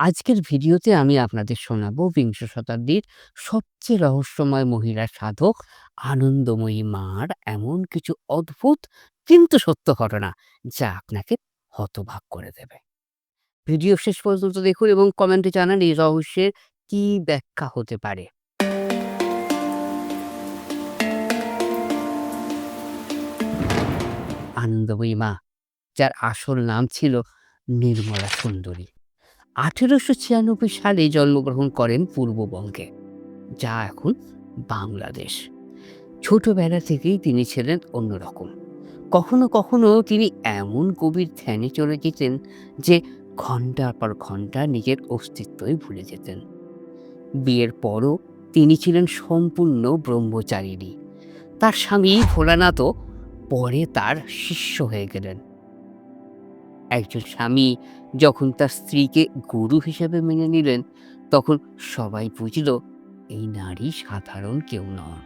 আজকের ভিডিওতে আমি আপনাদের শোনাবো বিংশ শতাব্দীর সবচেয়ে রহস্যময় মহিলা সাধক, আনন্দময়ী মার এমন কিছু অদ্ভুত, কিন্তু সত্য ঘটনা, যা আপনাকে হতবাক করে দেবে। ভিডিও শেষ পর্যন্ত দেখুন এবং কমেন্টে জানান এই রহস্যের কি ব্যাখ্যা হতে পারে। আনন্দময়ী মা, যার আসল নাম ছিল নির্মলা সুন্দরী। আঠেরোশো ছিয়ানব্বই সালে জন্মগ্রহণ করেন পূর্ববঙ্গে, যা এখন বাংলাদেশ। ছোটবেলা থেকেই তিনি ছিলেন অন্যরকম। কখনো কখনো তিনি এমন কবির ধ্যানে চলে যেতেন যে ঘণ্টার পর ঘণ্টা নিজের অস্তিত্বই ভুলে যেতেন। বিয়ের পরও তিনি ছিলেন সম্পূর্ণ ব্রহ্মচারিণী। তার স্বামী ভোলানাথও পরে তার শিষ্য হয়ে গেলেন। একজন স্বামী যখন তার স্ত্রীকে গুরু হিসেবে মেনে নিলেন, তখন সবাই বুঝল, এই নারী সাধারণ কেউ নন।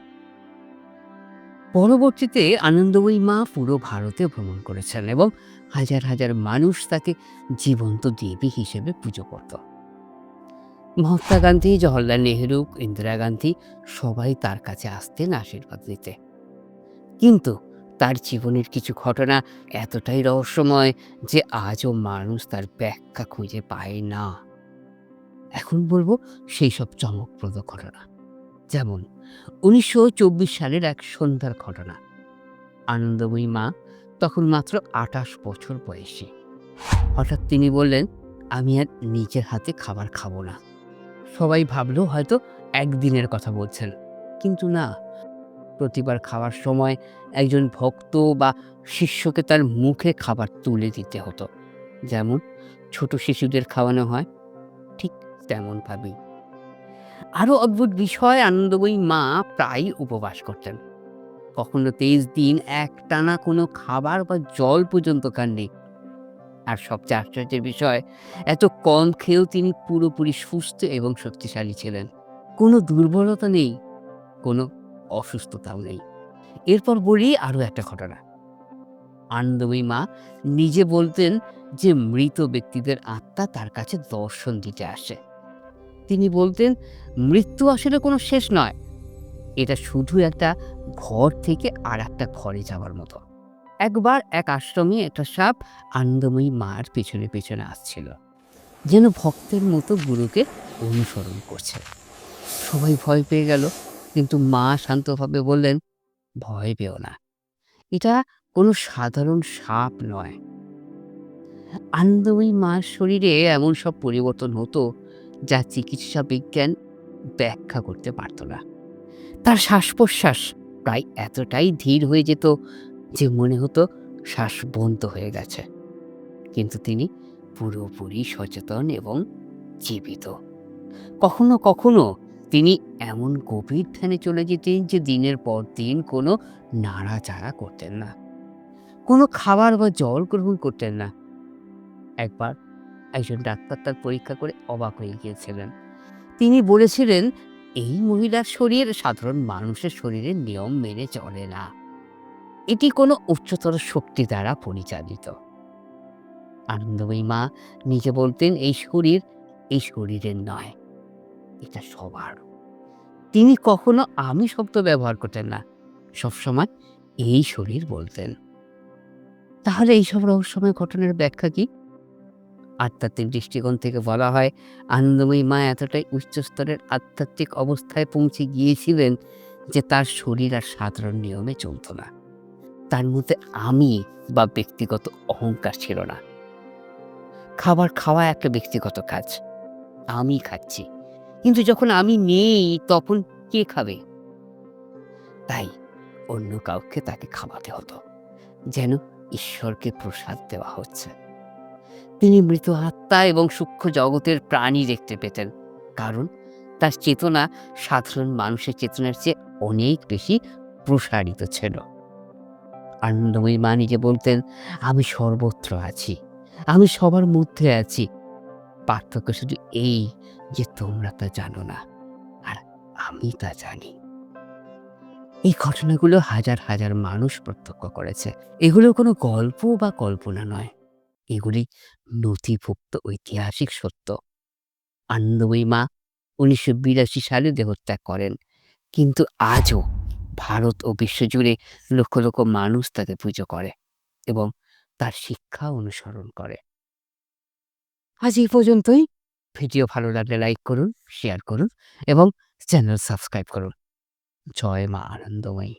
পরবর্তীতে আনন্দময়ী মা পুরো ভারতে ভ্রমণ করেছেন এবং হাজার হাজার মানুষ তাকে জীবন্ত দেবী হিসেবে পুজো করত। মহাত্মা গান্ধী, জওহরলাল নেহরু, ইন্দিরা গান্ধী সবাই তার কাছে আসতেন আশীর্বাদ নিতে। কিন্তু তার জীবনের কিছু ঘটনা এতটাই রহস্যময় যে আজও মানুষ তার ব্যাখ্যা খুঁজে পায় না। এখন বলব সেই সব চমকপ্রদ ঘটনা। যেমন, উনিশশো চব্বিশ সালের এক সন্ধ্যার ঘটনা। আনন্দময়ী মা তখন মাত্র আঠাশ বছর বয়সী। হঠাৎ তিনি বললেন, আমি আর নিজের হাতে খাবার খাব না। সবাই ভাবলো হয়তো একদিনের কথা বলছেন। কিন্তু না প্রতিবার খাওয়ার সময় একজন ভক্ত বা শিষ্যকে তার মুখে খাবার তুলে দিতে হতো। যেমন ছোট শিশুদের খাওয়ানো হয়, ঠিক তেমনভাবেই। আরও অদ্ভুত বিষয়, আনন্দময়ী মা প্রায়ই উপবাস করতেন। কখনো তেইশ দিন একটানা কোনো খাবার বা জল পর্যন্ত খাননি আর সবচেয়ে আশ্চর্যের বিষয়, এত কম খেয়েও তিনি পুরোপুরি সুস্থ এবং শক্তিশালী ছিলেন। কোনো দুর্বলতা নেই, কোনো অসুস্থতাও নেই। এরপর বলি আরও একটা ঘটনা। আনন্দময়ী মা নিজে বলতেন যে মৃত ব্যক্তিদের আত্মা তার কাছে দর্শন দিতে আসে। তিনি বলতেন, মৃত্যু আসলে কোনো শেষ নয়। এটা শুধু একটা ঘর থেকে আর একটা ঘরে যাওয়ার মতো। একবার এক আশ্রমে একটা সাপ আনন্দময়ী মার পেছনে পেছনে আসছিল, যেন ভক্তের মতো গুরুকে অনুসরণ করছে। সবাই ভয় পেয়ে গেল। কিন্তু মা শান্তভাবে বললেন, ভয় পেও না। এটা কোনো সাধারণ সাপ নয়। আনন্দময়ী মার শরীরে এমন সব পরিবর্তন হতো যা চিকিৎসা বিজ্ঞান ব্যাখ্যা করতে পারত না। তার শ্বাস প্রশ্বাস প্রায় এতটাই ধীর হয়ে যেত যে মনে হতো শ্বাস বন্ধ হয়ে গেছে। কিন্তু তিনি পুরোপুরি সচেতন এবং জীবিত। কখনো কখনো তিনি এমন গভীর ধ্যানে চলে যেতেন যে দিনের পর দিন কোনো নাড়াচাড়া করতেন না, কোনো খাবার বা জল গ্রহণ করতেন না। একবার একজন ডাক্তার তার পরীক্ষা করে অবাক হয়ে গিয়েছিলেন। তিনি বলেছিলেন, এই মহিলার শরীর সাধারণ মানুষের শরীরের নিয়ম মেনে চলে না। এটি কোনো উচ্চতর শক্তি দ্বারা পরিচালিত। আনন্দময়ী মা নিজে বলতেন, এই শরীর, এই শরীরের নয়। এটা সবার। তিনি কখনো আমি শব্দ ব্যবহার করতেন না, সবসময় এই শরীর বলতেন। তাহলে এইসব রহস্যময় ঘটনার ব্যাখ্যা কি? আধ্যাত্মিক দৃষ্টিকোণ থেকে বলা হয়, আনন্দময়ী মা এতটাই উচ্চস্তরের আধ্যাত্মিক অবস্থায় পৌঁছে গিয়েছিলেন যে তার শরীর আর সাধারণ নিয়মে চলত না। তার মধ্যে আমি বা ব্যক্তিগত অহংকার ছিল না। খাবার খাওয়া একটা ব্যক্তিগত কাজ। আমি খাচ্ছি। কিন্তু যখন আমি নেই, তখন কে খাবে? তাই অন্য কাউকে তাকে খাওয়াতে হতো, যেন ঈশ্বরকে প্রসাদ দেওয়া হচ্ছে। তিনি মৃত আত্মা এবং সূক্ষ্ম জগতের প্রাণী দেখতে পেতেন, কারণ তার চেতনা সাধারণ মানুষের চেতনার চেয়ে অনেক বেশি প্রসারিত ছিল। আনন্দময়ী মা নিজে বলতেন, আমি সর্বত্র আছি, আমি সবার মধ্যে আছি। পার্থক্য শুধু এই যে তোমরা তা জানো না, আর আমি তা জানি। এই ঘটনাগুলো হাজার হাজার মানুষ প্রত্যক্ষ করেছে। এগুলো কোনো গল্প বা কল্পনা নয়। এগুলি নথিভুক্ত ঐতিহাসিক সত্য। আনন্দময়ী মা উনিশশো বিরাশি সালে দেহত্যাগ করেন, কিন্তু আজও ভারত ও বিশ্বজুড়ে লক্ষ লক্ষ মানুষ তাকে পুজো করে এবং তার শিক্ষা অনুসরণ করে। আজ এই পর্যন্তই। ভিডিও ভালো লাগলে লাইক করুন শেয়ার করুন এবং চ্যানেল সাবস্ক্রাইব করুন। জয় মা আনন্দময়ী।